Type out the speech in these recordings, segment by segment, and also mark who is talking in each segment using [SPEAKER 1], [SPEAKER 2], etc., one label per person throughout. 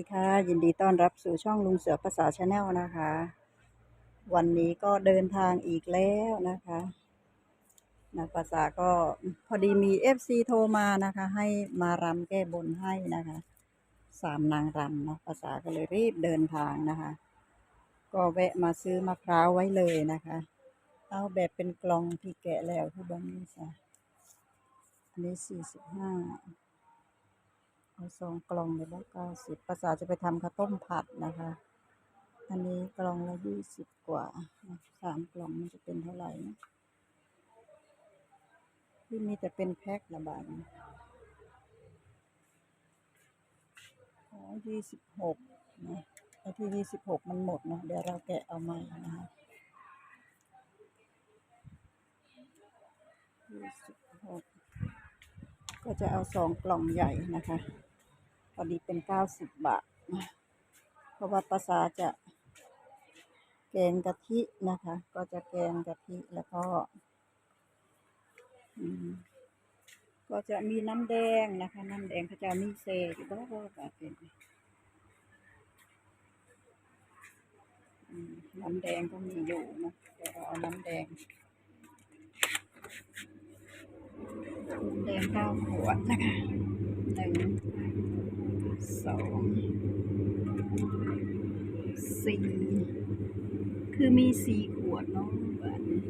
[SPEAKER 1] สวัสดีค่ะ ยินดีต้อนรับสู่ช่องลุงเสือภาษาชาแนลนะคะ วันนี้ก็เดินทางอีกแล้วนะคะนะภาษาก็พอดีมีเอฟซีโทรมานะคะ ให้มารำแก้บนให้นะคะสามนางรำเนาะภาษาก็เลยรีบเดินทางนะคะ ก็แวะมาซื้อมะพร้าวไว้เลยนะคะ เอาแบบเป็นกล่องที่แกะแล้วที่บ้านนี้จ้ะอันนี้สี่สิบห้า เอาสองกล่องเลยละเก้าสิบภาษาจะไปทำข้าวต้มผัดนะคะ อันนี้กล่องละยี่สิบกว่าสามกล่องมันจะเป็นเท่าไหร่นะที่มีแต่เป็นแพ็คละบาทอ๋อยี่สิบหกนะไอ้ที่ยี่สิบหกมันหมดเนาะเดี๋ยวเราแกะเอาใหม่นะคะยี่สิบหกก็จะเอาสองกล่องใหญ่นะคะ อดีเป็นเก้าสิบบาทนะเพราะว่าภาษาจะแกงกะทินะคะ ก็จะแกงกะทิแล้วก็ก็จะมีน้ำแดงนะคะ น้ำแดงเขาจะมีเศษอยู่บ้างแบบเป็นอืมน้ำแดงก็มีอยู่นะเดี๋ยวเราเอาน้ำแดงน้ำแดงเก้าขวดนะคะหนึ่ง สองสี่คือมีสี่ขวดเนาะบัดนี้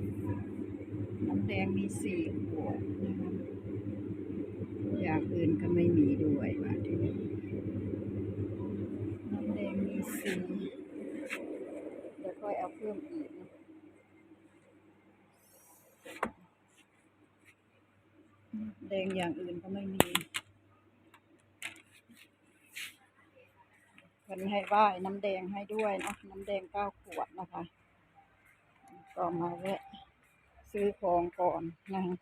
[SPEAKER 1] น้ำแดงมีสี่ขวดนะคะอย่างอื่นก็ไม่มีด้วยบัดนี้น้ำแดงมีสี่เดี๋ยวค่อยเอาเพิ่มอีกนะแดงอย่างอื่นก็ไม่มี เพิ่นให้ไหว้น้ำแดงให้ด้วยนะน้ำแดงเก้าขวดนะคะ ก็มาแวะซื้อของก่อนนะคะ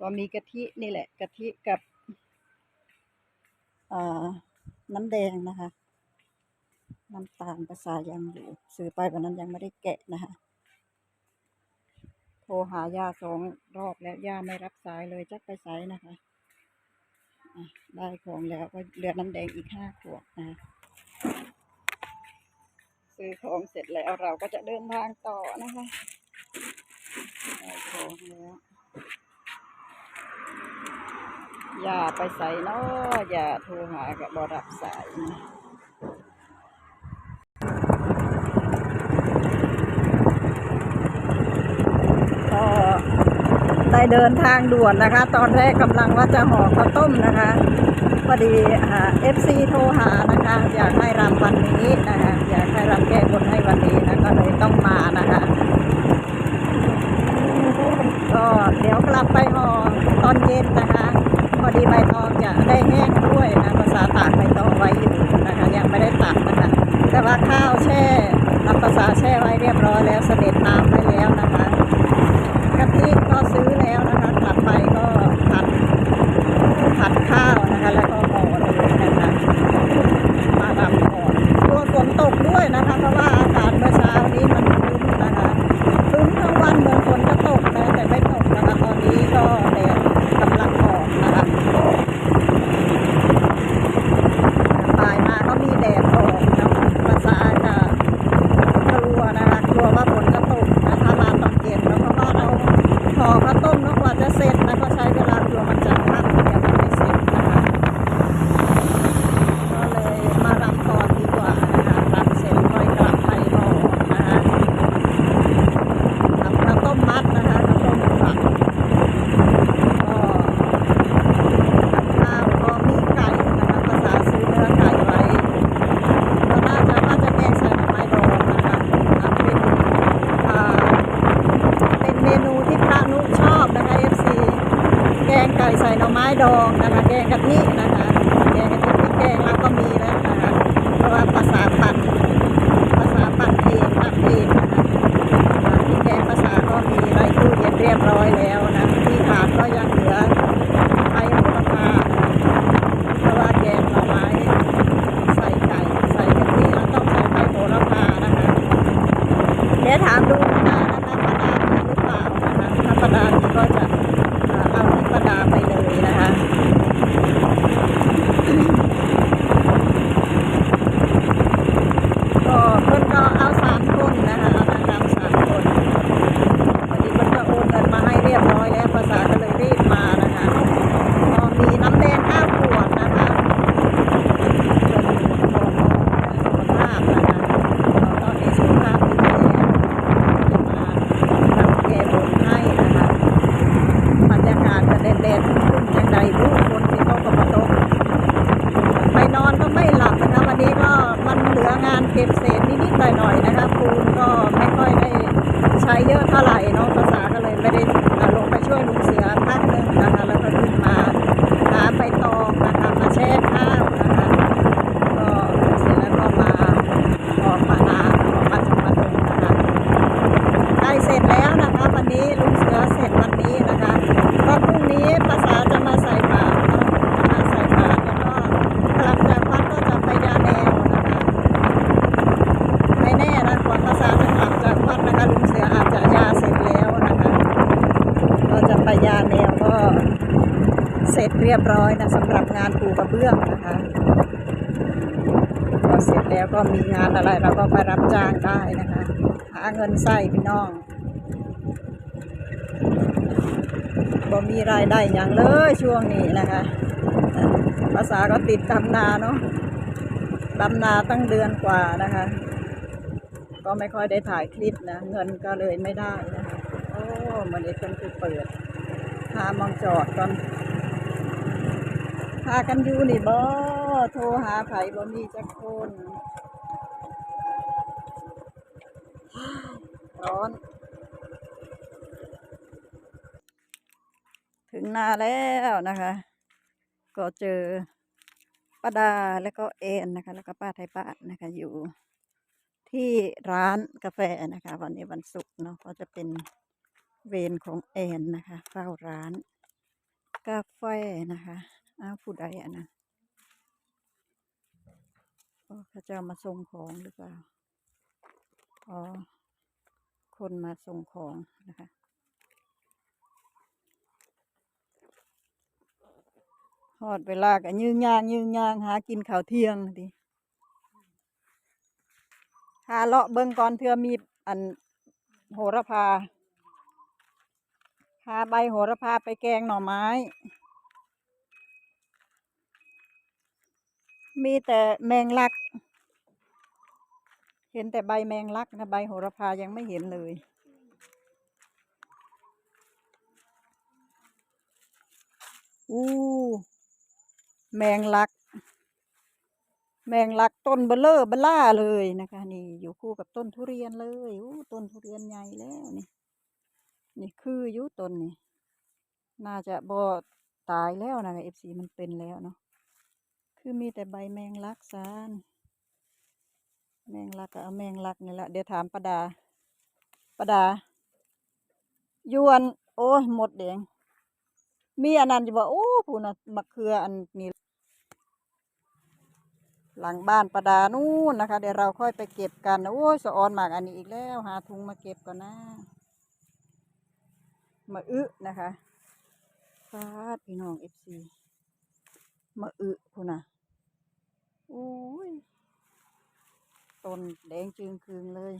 [SPEAKER 1] ก็มีกะทินี่แหละกะทิกับน้ำแดงนะคะ น้ำตาลภาษายังอยู่ ซื้อไปวันนั้นยังไม่ได้แกะนะคะโทรหาย่าสองรอบแล้วย่าไม่รับสายเลยจักไปสายนะคะอะได้ของแล้วก็เหลือน้ำแดงอีกห้าขวดนะคะ ซื้อของเสร็จแล้วเราก็จะเดินทางต่อนะคะได้ของแล้วอย่าไปใส่เนาะอย่าโทรหากับบรับสายนะก็ได้เดินทางด่วนนะคะ ตอนแรกกำลังว่าจะห่อข้าวต้มนะคะ อดีเอฟซีโทรหานะคะ อยากให้รำวันนี้นะคะอยากให้รำแก้บนให้วันนี้นะก็เลยต้องมานะคะ ก็เดี๋ยวกลับไปหอตอนเย็นนะคะ พอดีใบตองจะได้แห้งด้วยนะภาษาตากใบตองไว้อยู่นะคะ ยังไม่ได้ตัดนะคะ แต่ว่าข้าวแช่ทำภาษาแช่ไว้เรียบร้อยแล้วเสด็จน้ำไว้แล้วนะคะกะทิก็ซื้อแล้วนะคะกลับไปก็ผัด ผัดข้าวนะคะ แล้วก็ห่อเลยนะคะ มารำก่อนกลัวฝนตกด้วยนะคะ เพราะว่าอากาศเมื่อเช้านี้มันครึ้มนะคะครึ้มทั้งวันเหมือนฝนจะตกนะแต่ไม่ตกนะคะ ตอนนี้ก็แดดกำลังออกนะคะบ่ายมาก็มีแดดออกนะภาษาจะกลัวนะคะ กลัวว่าฝนจะตกนะถ้ามาตอนเย็นแล้วเพราะว่าเราห่อข้าวต้มเนอะกว่าจะเสร็จนะก็ใช้เวลาตัวมันจะค่ำยังไม่เสร็จนะคะ ก็เลยมารำก่อนดีกว่านะคะรำเสร็จค่อยกลับไปห่อนะคะทำข้าวต้มมัดนะคะข้าวต้มผัดก็กับข้าวก็มีไก่นะคะภาษาซื้อเนื้อไก่ไว้ก็น่าจะน่าจะแกงใส่หน่อไม้ดองนะคะอะเป็นอ่าเป็นเมนูที่พระนุชอบนะคะ FC แกง ไก่ใส่หน่อไม้ดองนะคะแกงกะทินะคะแกงกะทิพริกแกงเราก็มีแล้วนะคะเพราะว่าภาษาปั่นภาษาปั่นเองทำเองนะคะอ่าพริกแกงภาษาก็มีไรตู้เย็นเรียบร้อยแล้วนะที่ถาดก็ยังเหลือไข่โหระพาเพราะว่าแกงหน่อไม้ใส่ไก่ใส่กะทิแล้วต้องใส่ไข่โหระพานะคะ เดี๋ยวถามดูป้าดานะคะป้าดามีหรือเปล่านะคะถ้าป้าดามีก็จะเอ่อเอาที่ป้าดาไปเลยนะคะ องาน เก็บเศษนิดๆหน่อยๆนะคะปูนก็ไม่ค่อยได้ใช้เยอะเท่าไหร่น้องภาษาก็เลยไม่ได้ลงไปช่วยลุงเสือพักหนึ่งนะคะแล้วก็ขึ้นมาหาใบตองนะคะมาแช่ข้าวนะคะ ก็เสร็จแล้วก็มาออกมานาออกมาจากมาตรงนะคะใกล้เสร็จแล้วนะคะ วันนี้ลุงเสือเสร็จวันนี้นะคะก็พรุ่งนี้ภาษาจะมาใส่บาตรเนาะจะมาใส่บาตรแล้วก็กลับจากวัดก็จะไปยาแนวนะคะ ไม่แน่นะกว่าภาษาจะกลับจากวัดนะคะลุงเสืออาจจะยาเสร็จแล้วนะคะ ก็จะไปยาแนวก็ เสร็จเรียบร้อยนะสำหรับงานปูกระเบื้องนะคะพอเสร็จแล้วก็มีงานอะไรเราก็ไปรับจ้างได้นะคะ หาเงินใส่พี่น้องบ่มีรายได้อย่างเลยช่วงนี้นะคะ ภาษาก็ติดดำนาเนาะดำนาตั้งเดือนกว่านะคะ ก็ไม่ค่อยได้ถ่ายคลิปนะ เงินก็เลยไม่ได้นะคะโอ้เมือนเอกเป็นคือเปิดหามองจอดก่อน พากันอยู่นี่บ่โทรหาไผบ่มีจักคนร้อน ถึงนาแล้วนะคะ ก็เจอป้าดาแล้วก็เอ็นนะคะ แล้วก็ป้าไทยป้านะคะอยู่ที่ร้านกาแฟนะคะ วันนี้วันศุกร์เนาะก็จะเป็นเวรของแอนนะคะเฝ้าร้าน กาแฟนะคะอ้าวผู้ใดอะนะเขาจะมาส่งของหรือเปล่า อ๋อ คนมาส่งของนะคะหอดเวลากันยืงยางยืงยางหากินข้าวเที่ยงดิหาเลาะเบิ่งก่อนเพื่อมีอันโหระพา หาใบโหระพาไปแกงหน่อไม้ มีแต่แมงลัก เห็นแต่ใบแมงลักนะใบโหระพายังไม่เห็นเลย อู้แมงลัก แมงลักต้นเบลเลอร์เบล่าเลยนะคะ นี่อยู่คู่กับต้นทุเรียนเลยอู้ต้นทุเรียนใหญ่แล้วนี่ นี่คือยุตนนี่น่าจะบ่ตายแล้วนะเอฟซีมันเป็นแล้วเนาะคือมีแต่ใบแมงลักซานแมงลักก็เอาแมงลักนี่แหละเดี๋ยวถามประดาประดายวน โอ้ยหมดแดงมีอันนั้นอยู่บ่โอ้ผู้นะมะเขืออันนี้หลังบ้านประดานู่นนะคะ เดี๋ยวเราค่อยไปเก็บกันโอ้ยสะออนหมากอันนี้อีกแล้ว หาถุงมาเก็บก่อนนะ มาอึนะคะฟาดพี่น้องเอฟซีมาอึพูนนะโอ้ยต้นแดงจึงคืงเลย